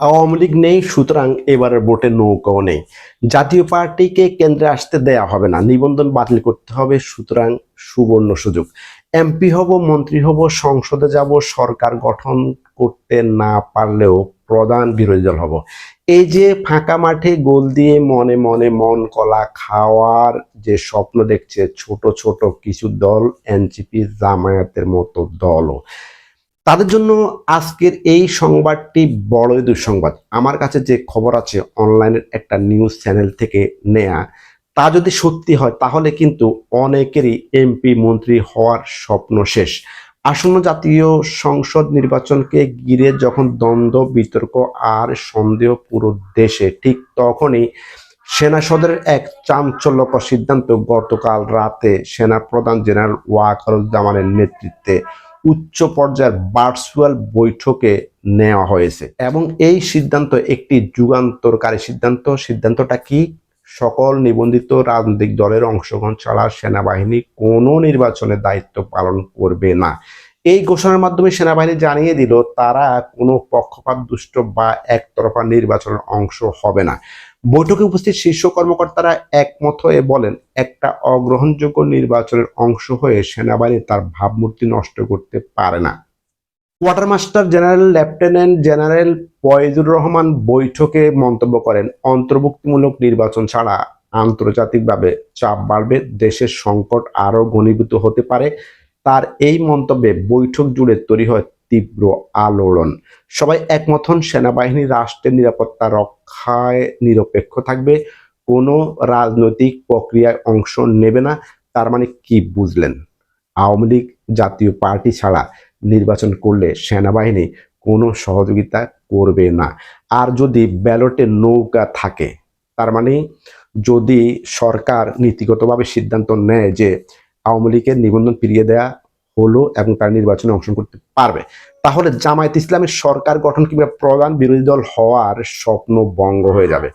আওয়ামী লীগ নেই, সুতরাং এবারের ভোটে নৌকাও নেই। জাতীয় পার্টিকে কেন্দ্রে আসতে দেয়া হবে না, নিবন্ধন বাতিল করতে হবে, সুতরাং সুবর্ণ সুযোগ। এমপি হব, মন্ত্রী হব, সংসদে যাব, সরকার গঠন করতে না পারলেও প্রধান বিরোধী দল হব। এই যে ফাঁকা মাঠে গোল দিয়ে মনে মনে মন কলা খাওয়ার যে স্বপ্ন দেখছে ছোট ছোট কিছু দল, এনসিপি জামায়াতের মতো দলও। তাদের জন্য আজকের এই সংবাদটি বড়ই দুঃসংবাদ। আমার কাছে যে খবর আছে অনলাইনের একটা নিউজ চ্যানেল থেকে নেয়া, তা যদি সত্যি হয়, তাহলে কিন্তু অনেকেরই এমপি মন্ত্রী হওয়ার স্বপ্ন শেষ। আসন্ন জাতীয় সংসদ নির্বাচনকে ঘিরে যখন দ্বন্দ্ব, বিতর্ক আর সন্দেহ পুরো দেশে, ঠিক তখনই সেনা সদরের এক চাঞ্চল্যকর সিদ্ধান্ত গতকাল রাতে সেনা প্রধান জেনারেল ওয়াকারুজ্জামানের নেতৃত্বে উচ্চ পর্যায়ের ভার্চুয়াল বৈঠকে নেওয়া হয়েছে। এবং এই সিদ্ধান্ত একটি যুগান্তরকারী সিদ্ধান্ত। সিদ্ধান্তটা কি? সকল নিবন্ধিত রাজনৈতিক দলের অংশগ্রহণ ছাড়া সেনাবাহিনী কোনো নির্বাচনের দায়িত্ব পালন করবে না। এই ঘোষণার মাধ্যমে সেনাবাহিনী জানিয়ে দিল, তারা কোনো পক্ষপাত, দুষ্ট বা একতরফা নির্বাচনের অংশ হবে না। বৈঠকে উপস্থিত শীর্ষ কর্মকর্তারা একমত হয়ে বলেন, একটা অগ্রহণযোগ্য নির্বাচনের অংশ হয়ে সেনাবাহিনী তার ভাবমূর্তি নষ্ট করতে পারে না। Quartermaster general, lieutenant general Faizur Rahman বৈঠকে মন্তব্য করেন, অন্তর্ভুক্তিমূলক নির্বাচন ছাড়া আন্তর্জাতিকভাবে চাপ বাড়বে, দেশের সংকট আরও ঘনীভূত হতে পারে তার এই মন্তব্যে বৈঠক জুড়ে তৈরি হয় তীব্র আলোড়ন। সবাই একমত হন, সেনাবাহিনী রাষ্ট্রের নিরাপত্তা রক্ষায় নিরপেক্ষ থাকবে, কোনো রাজনৈতিক প্রক্রিয়ায় অংশ নেবে না, তার মানে কি বুঝলেন? আওয়ামী লীগ জাতীয় পার্টি ছাড়া নির্বাচন করলে সেনাবাহিনী কোনো সহযোগিতা করবে না। আর যদি ব্যালটে নৌকা থাকে, তার মানে যদি সরকার নীতিগতভাবে সিদ্ধান্ত নেয় যে আওয়ামী লীগের নিবন্ধন ফিরিয়ে দেয়া হলো এবং তার নির্বাচনে অংশগ্রহণ করতে পারবে। তাহলে জামায়াত ইসলামের সরকার গঠন কিংবা প্রধান বিরোধী দল হওয়ার স্বপ্ন ভঙ্গ হয়ে যাবে।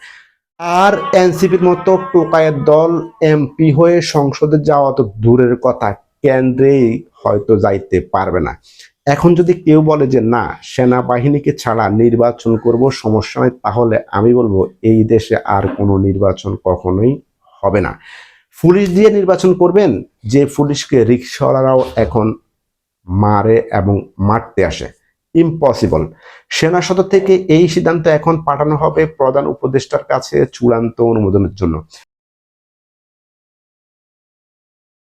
আর এনসিপির মতো টোকায়ের দল এমপি হয়ে সংসদে যাওয়া তো দূরের কথা, কেন্দ্রেই হয়তো যাইতে পারবে না। এখন যদি কেউ বলে যে, না, সেনাবাহিনীকে ছাড়া নির্বাচন করব, সমস্যা নয় তাহলে আমি বলব, এই দেশে আর কোনো নির্বাচন কখনোই হবে না। পুলিশ দিয়ে নির্বাচন করবেন, যে পুলিশকে রিক্সাওয়ালারাও এখন মারে এবং মারতে আসে। ইম্পসিবল সেনা সদর থেকে এই সিদ্ধান্ত এখন পাঠানো হবে প্রধান উপদেষ্টার কাছে চূড়ান্ত অনুমোদনের জন্য।